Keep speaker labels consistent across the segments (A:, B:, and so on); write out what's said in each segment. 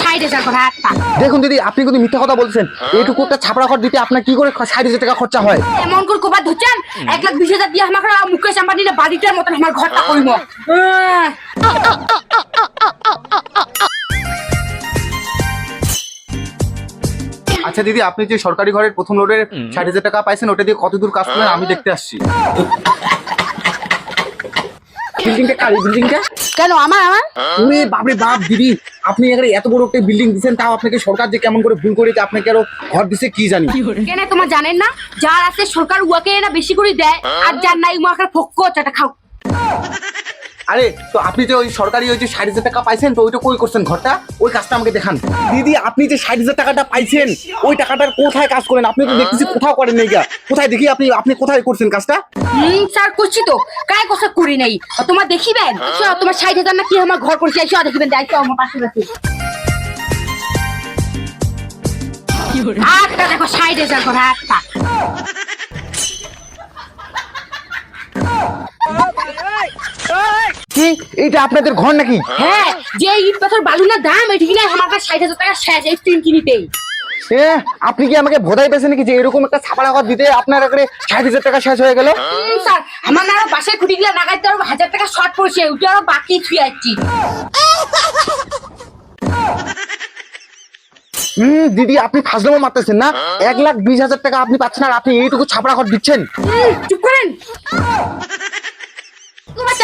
A: ষাট হাজার করে
B: দেখুন দিদি আপনি কিন্তু মিথ্যা কথা বলছেন। এইটুকু একটা ছাপড়া ঘর দিতে আপনার কি করে ষাট হাজার টাকা খরচা হয়?
A: এমন করে কোবার ধরছেন এক লাখ বিশ হাজার দিয়ে আমাকে মুকেশ আম্বানির বাড়িটার মতন আমার ঘরটা করিব
B: আচ্ছা দিদি আপনি যে সরকারি ঘরের প্রথম লোডের ষাট হাজার টাকা পাইছেন ওটা দিয়ে কত দূর কাজ করলেন? আমি দেখতে আসছি। বিল্ডিংটা কারি? বিল্ডিংটা
A: কেন আমার আমার?
B: বাপরে বাপ দিদি। আপনি এখানে এত বড় একটা বিল্ডিং দিচ্ছেন তাও আপনাকে সরকার যে কেমন করে ভুল করেছে আপনাকে আরও ঘর দিছে কি জানি।
A: কেন তোমার জানেন না? যার আছে সরকার উয়াকে না বেশি করে দেয় আর যার নাই উয়াকে ফক্ক চাটা খাও।
B: আরে তো আপনি যে ওই সরকারি ওই যে ষাট হাজার টাকা পাইছেন তো ওইটা কই করছেন ঘরটা? ওই কাজটা আমাকে দেখান। দিদি আপনি যে ষাট হাজার টাকাটা পাইছেন ওই টাকাটার কোথায় কাজ করেন? আপনি তো দেখতেছি কোথাও করেন নাই। কোথায় দেখি আপনি আপনি কোথায় করছেন কাজটা?
A: হুম স্যার করছি তো। কাই কথা করি নাই? তোমার দেখিবেন? সো, তোমার ষাট হাজার না কি আমার ঘর করছি এসে দেখিবেন দায়িত্ব আমার পাশে রাখি একটা দেখো ষাট হাজার করে একটা
B: এইটা আপনাদের ঘর নাকি?
A: হ্যাঁ যে ইট পাথর বালু না দাম এটি কিনা আমার কাছে ষাট হাজার টাকা শেষ এই তিন কিনিতেই
B: এ আপনি কি আমাকে ভোদাই পেয়েছেন নাকি যে এরকম একটা ছাপাড়া ঘর দিতে আপনার একেবারে ষাট হাজার টাকা শেষ হয়ে গেল?
A: স্যার আমার না বাসায় খুঁটি গিলা নাগাইতে আরও হাজার টাকা শর্ট পড়ছে ওটা আরও বাকি ছুঁয়ে যাচ্ছি
B: হুম দিদি আপনি ফাজলামো মারতেছেন না? এক লাখ বিশ হাজার টাকা আপনি পাচ্ছেন আর আপনি এইটুকু ছাপড়া ঘর দিচ্ছেন?
A: চুপ করেন।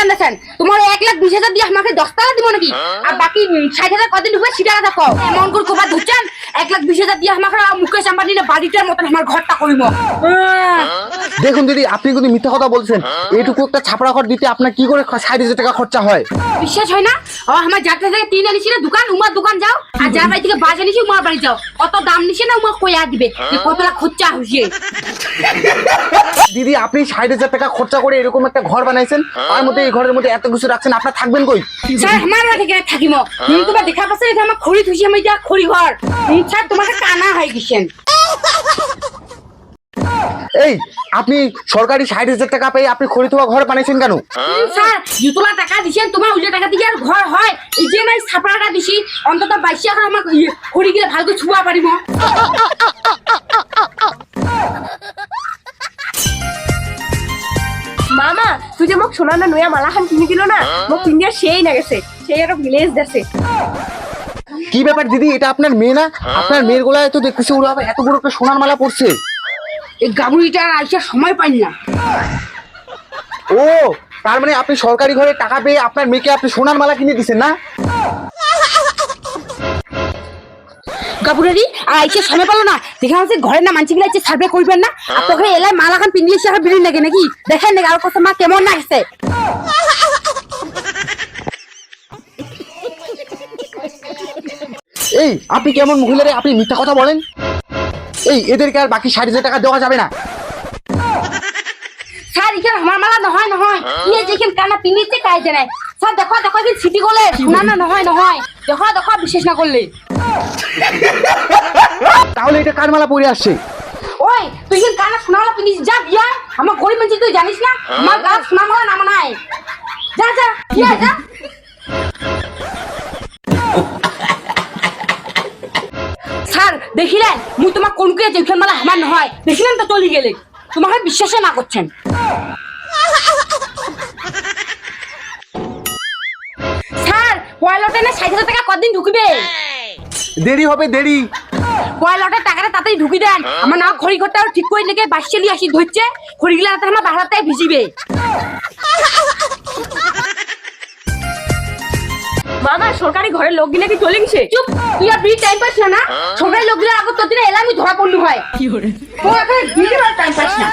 A: তোমার দেখেন? তোমার এক লাখ বিশ হাজার দিয়ে আমাকে দশ টাকা দিব নাকি? আর বাকি ষাট হাজার কদিন ঢুকবে সেটা কথা কও। এমন করে কোপা ধরছেন এক লাখ বিশ হাজার দিয়ে আমাকে মুকেশ আম্বানির বাড়িটার মতন আমার ঘরটা করিব
B: দেখুন দিদি আপনি কিন্তু মিথ্যা কথা বলছেন এইটুকু একটা ছাপড়া ঘর দিতে আপনার কি করে ষাট হাজার টাকা খরচা হয়?
A: বিশ্বাস হয় না? ও আমার যাত্রা থেকে তিন আনিছি না দোকান উমার দোকান যাও। আর যার বাড়ি থেকে বাজ আনিছি উমার বাড়ি যাও। কত দাম নিছে না উমা কইয়া দিবে যে কত লাখ খরচা হইছে।
B: দিদি আপনি ষাট হাজার টাকা খরচা করে এরকম একটা ঘর বানাইছেন? তার মধ্যে এই ঘরের মধ্যে এত কিছু রাখছেন আপনার থাকবেন কই?
A: স্যার আমার বাড়ি থেকে থাকিম। হুম, তোমার দেখা পাচ্ছে এটা আমার খড়ি থুইছি আমি যা খড়ি ঘর। হুম, স্যার তোমাকে কানা হয়ে গেছেন
B: এই আপনি সরকারি ষাট হাজার টাকা পেয়ে আপনি খরিদুয়া ঘর বানাইছেন কেন?
A: স্যার জুতলা টাকা দিছেন তোমার উল্টো টাকা দিয়ে আর ঘর হয়। এই যে নাই ছাপড়াটা দিছি অন্তত বাইশে এখন আমার খড়ি গিয়ে ভালকে ছুয়া পারিব
C: মামা তুই যে মোক সোনা না নয়া মালাখান কিনি দিল না মোক পিন্দিয়া সেই না গেছে সেই একটা ভিলেজ দেছে।
B: কি ব্যাপার দিদি? এটা আপনার মেয়ে না? আপনার মেয়ের গোলায় তো দেখতেছি ওরা এত বড় একটা সোনার মালা পড়ছে
A: এই গাবুড়িটা আর আইসা সময় পাই না।
B: ও তার মানে আপনি সরকারি ঘরে টাকা পেয়ে আপনার মেয়েকে আপনি সোনার মালা কিনে দিচ্ছেন না?
A: গাবুরারি আর আইসা সময় পালো না। দেখে আমার ঘরের না মানছি গিলা সার্ভে করবেন না। আর তোকে এলাই মালাখান পিন্দিয়ে সে বিড়ি লাগে নাকি? দেখেন নাকি আর কথা মা কেমন লাগছে।
B: এই আপনি কেমন মহিলারে আপনি মিথ্যা কথা বলেন। এই এদেরকে আর বাকি ষাট হাজার টাকা দেওয়া যাবে না।
A: স্যার এখানে আমার মালা নহয় নহয়। ইয়ে যেখানে কানা জানাই স্যার দেখো দেখো এখানে গলে। না না নহয় নহয়। দেখো দেখো বিশেষ না করলে।
B: তাহলে এটা কার মালা পরে আসছে?
A: ওই তুই এখানে কানা সোনা মালা পিন্দিস যা। বিয়া আমার গরিব মানুষ তুই জানিস না? আমার গা সোনা মালা নামা নাই যা যা যা। দেখিলেন মুই তোমার কোন কে যেখান মালা আমার নহয়। দেখিলেন তো চলি গেলে। তোমাকে বিশ্বাসে না করছেন। স্যার পয়লটে না ষাট হাজার টাকা কদিন ঢুকবে?
B: দেরি হবে দেরি
A: পয়লটের টাকাটা তাড়াতাড়ি ঢুকি দেন। আমার না খড়ি ঘরটা ঠিক করে লেগে বাস চলি আসি ধরছে খড়ি গিলা আমার বাহারাতে ভিজিবে।
C: দাদা সরকারি ঘরের লোক গিলে কি চলে গেছে?
A: চুপ তুই আর বিড়ি টাইম পাস না সরকারি লোক গিলে আগত দিনে এলামি ধরা পড়লু হয়। কি করে তোর এখন বিড়ি টাইম পাস না।